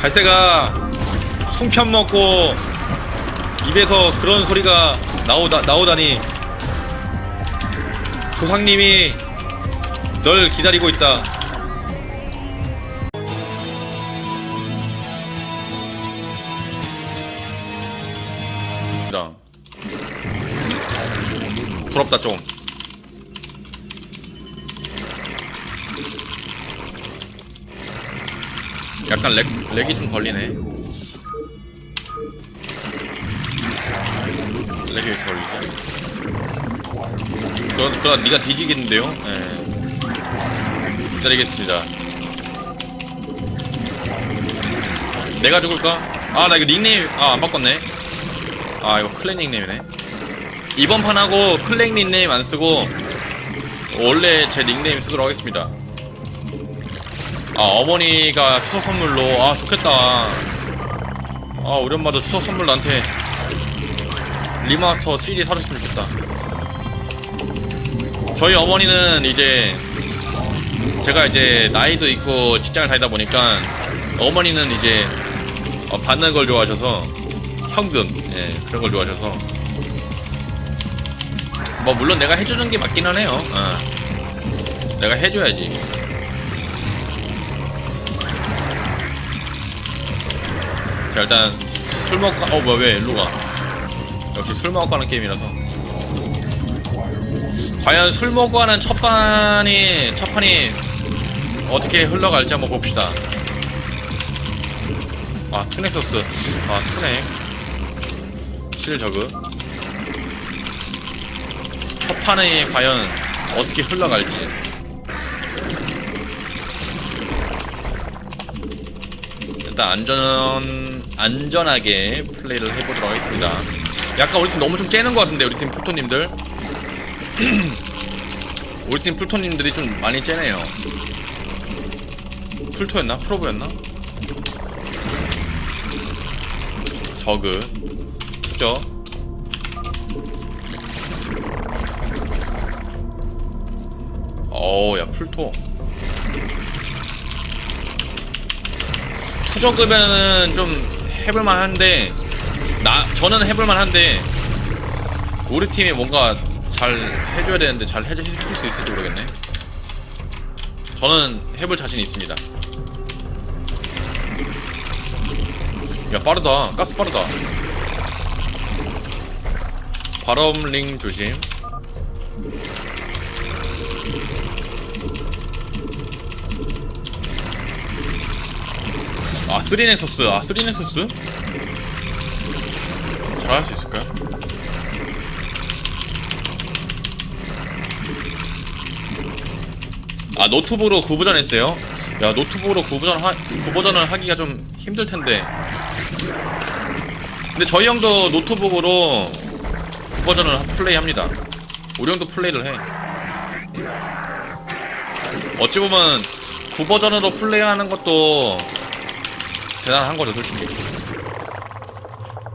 갈새가 송편 먹고 입에서 그런 소리가 나오다 나오다니 조상님이 널 기다리고 있다. 라. 부럽다 좀. 약간 렉, 렉이 좀 걸리네. 렉이 걸리지? 그럼, 그럼 네가 뒤지겠는데요? 예. 기다리겠습니다. 내가 죽을까? 아, 나 이거 닉네임, 아, 안 바꿨네. 아, 이거 클랜 닉네임이네. 이번 판하고 클랜 닉네임 안 쓰고, 원래 제 닉네임 쓰도록 하겠습니다. 아 어머니가 추석 선물로. 아 좋겠다. 아 우리 엄마도 추석 선물 나한테 리마스터 CD 사줬으면 좋겠다. 저희 어머니는 이제 제가 이제 나이도 있고 직장을 다니다 보니까 어머니는 이제 어, 받는 걸 좋아하셔서 현금 예 그런 걸 좋아하셔서 뭐 물론 내가 해주는 게 맞긴 하네요. 어. 내가 해줘야지 자 일단 술 먹고 어 뭐야 왜 일로 가? 역시 술 먹고 하는 게임이라서. 과연 술 먹고 하는 첫 판이 첫 판이 어떻게 흘러갈지 한번 봅시다. 아 투넥서스. 아 투넥. 실 저그. 첫 판이 과연 어떻게 흘러갈지 일단 안전 안전하게 플레이를 해보도록 하겠습니다. 약간 우리 팀 너무 좀 째는 것 같은데 우리 팀 풀토님들 우리 팀 풀토님들이 좀 많이 째네요. 풀토였나? 프로브였나? 저그 투저 어우 야 풀토 투저급에는 좀 해볼만 한데 나 저는 해볼만 한데 우리 팀이 뭔가 잘 해줘야 되는데 잘 해줄, 해줄 수 있을지 모르겠네. 저는 해볼 자신 있습니다. 야 빠르다. 가스 빠르다. 바람링 조심 아, 3넥서스. 아, 3넥서스? 잘할 수 있을까요? 아, 노트북으로 구부전 했어요? 야, 노트북으로 구부전 하, 구버전을 하기가 좀 힘들 텐데. 근데 저희 형도 노트북으로 구버전을 플레이 합니다. 우리 형도 플레이를 해. 어찌 보면 구버전으로 플레이하는 것도 대단한 거죠 솔직히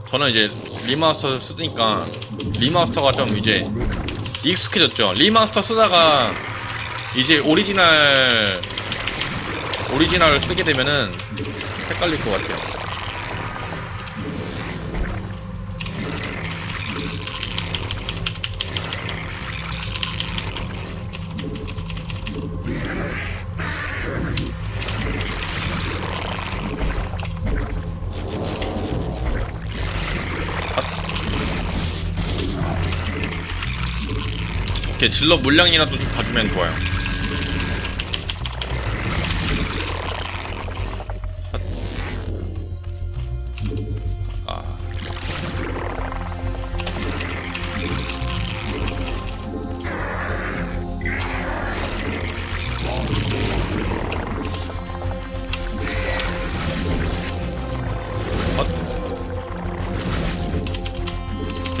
저는 이제 리마스터 쓰니까 리마스터가 좀 이제 익숙해졌죠. 리마스터 쓰다가 이제 오리지널 오리지널 쓰게 되면은 헷갈릴 것 같아요 이렇게 질러 물량이라도 좀 봐주면 좋아요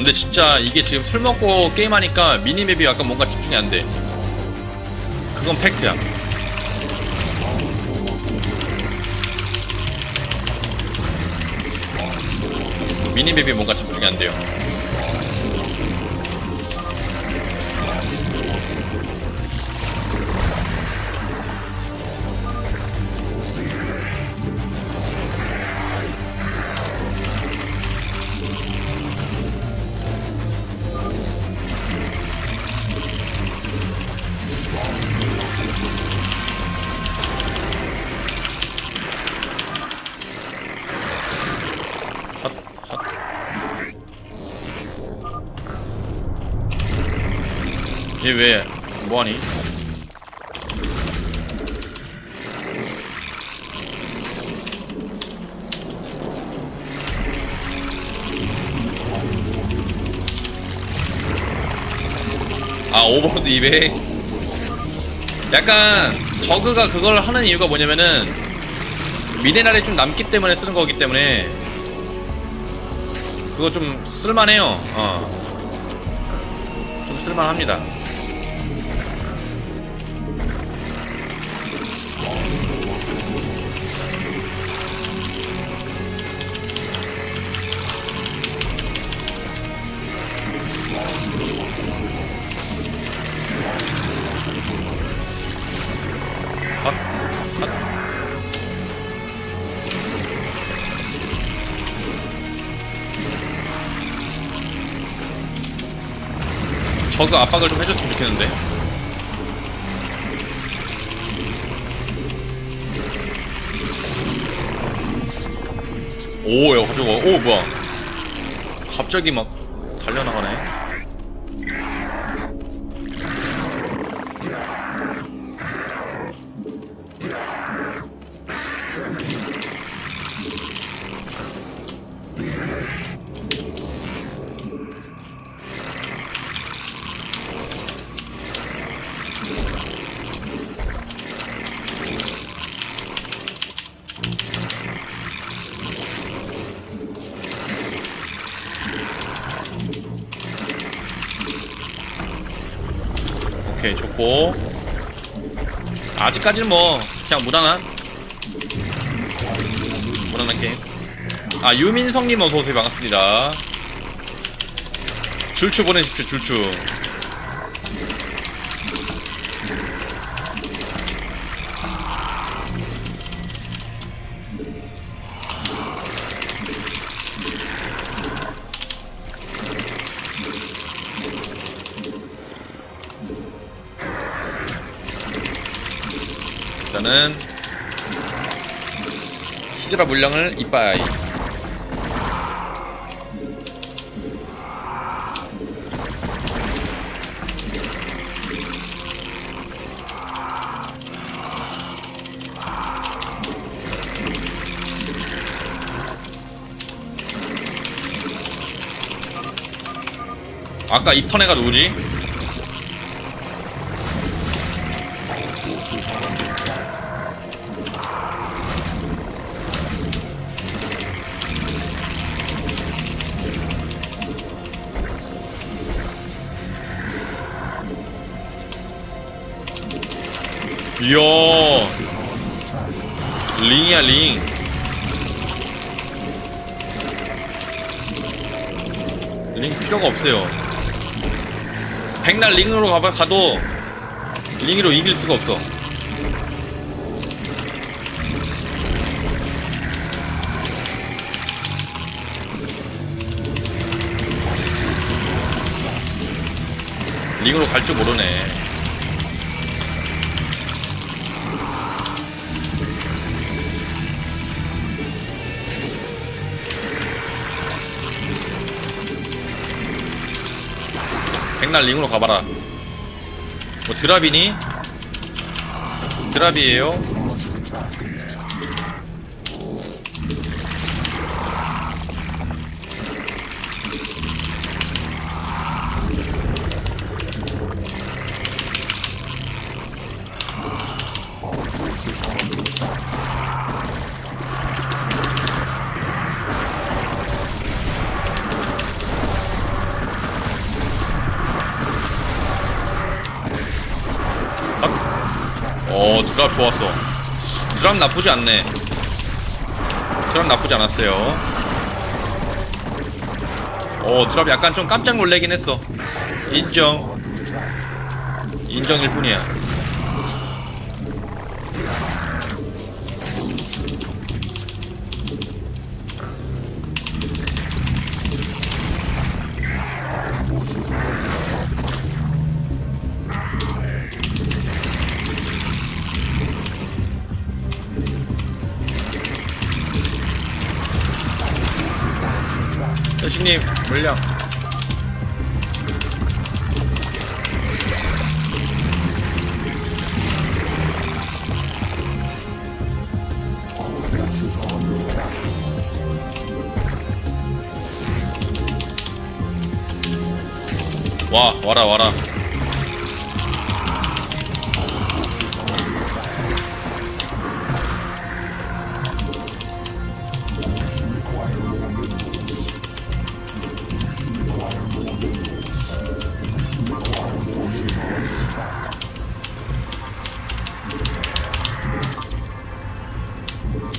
근데 진짜 이게 지금 술 먹고 게임하니까 미니맵이 약간 뭔가 집중이 안 돼. 그건 팩트야. 미니맵이 뭔가 집중이 안 돼요. 얘왜 뭐하니? 아 오버로드 200 약간 저그가 그걸 하는 이유가 뭐냐면은 미네랄이 좀 남기 때문에 쓰는 거기 때문에 그거 좀 쓸만해요 어. 좀 쓸만합니다 저그 압박을 좀 해줬으면 좋겠는데. 오, 야, 갑자기, 오, 뭐야. 갑자기 막 달려나가네. 오케이, 좋고. 아직까지는 뭐, 그냥 무난한. 무난한 게임. 아, 유민성님 어서오세요. 반갑습니다. 줄추 보내십시오, 줄추. 일단은 히드라 물량을 이빠이 아까 입턴 애가 누구지? 링이야 링 링 필요가 없어요. 백날 링으로 가봐 가도 링으로 이길 수가 없어. 링으로 갈 줄 모르네 백날 링으로 가봐라 뭐 드랍이니? 드랍이에요? 드랍 좋았어. 드랍 나쁘지 않네. 드랍 나쁘지 않았어요. 어 드랍 약간 좀 깜짝 놀래긴 했어. 인정. 인정일 뿐이야 님 물량 와 와라 와라.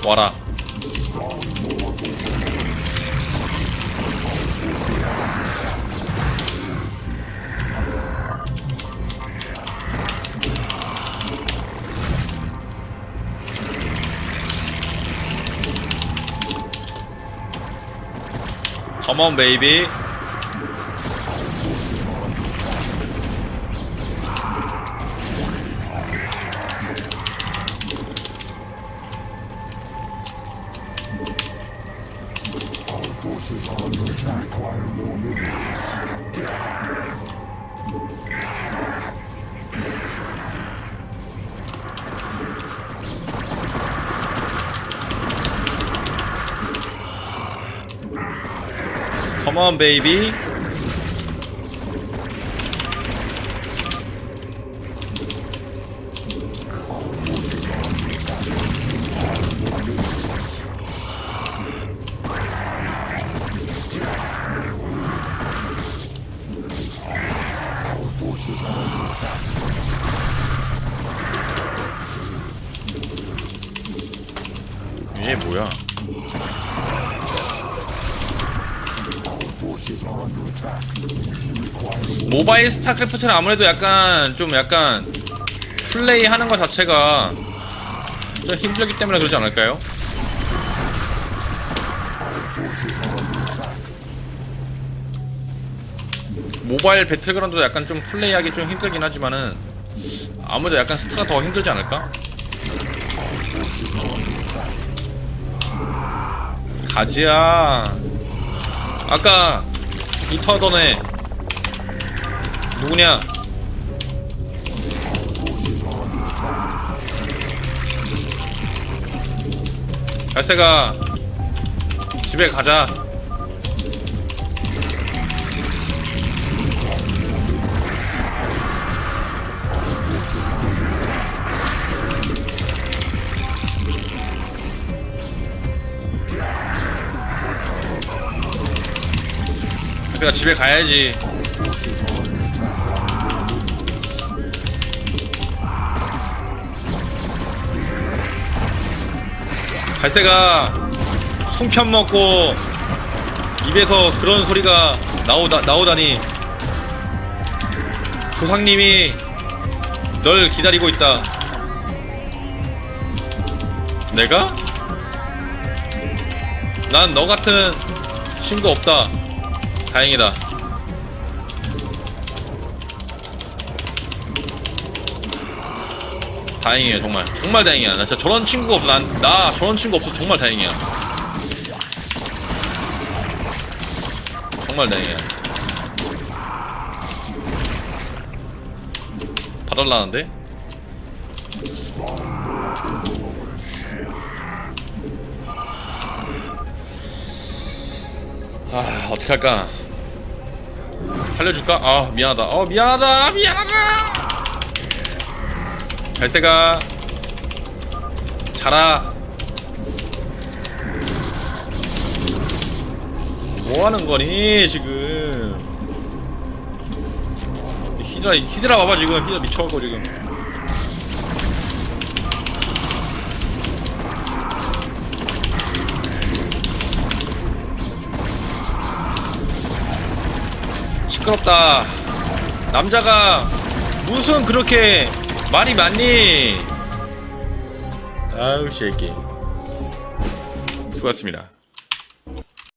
와라. 컴온 베 이비 컴온 베이비 얘 뭐야 모바일 스타크래프트는 아무래도 약간 좀 약간 플레이 하는 것 자체가 좀 힘들기 때문에 그러지 않을까요? 모바일 배틀그라운드도 약간 좀 플레이하기 좀 힘들긴 하지만은 아무래도 약간 스타가 더 힘들지 않을까? 가지야 아까 인터던에 누구냐? 갈새가 집에 가자. 갈새가 집에 가야지. 갈새가 송편 먹고 입에서 그런 소리가 나오다 나오다니 조상님이 널 기다리고 있다. 내가? 난 너 같은 친구 없다. 다행이다. 다행이에요 정말. 정말 다행이야. 나 진짜 저런 친구가 없어. 난, 나 저런 친구 없어 정말 다행이야. 정말 다행이야. 봐달라는데? 아 어떡할까 살려줄까? 아 미안하다. 어 미안하다. 미안하다. 갈새가 자라. 뭐 하는 거니 지금? 히드라 히드라 봐봐 지금. 히드라 미쳐갖고 지금 시끄럽다. 남자가 무슨 그렇게 말이 많니? 아우 새끼. 수고하셨습니다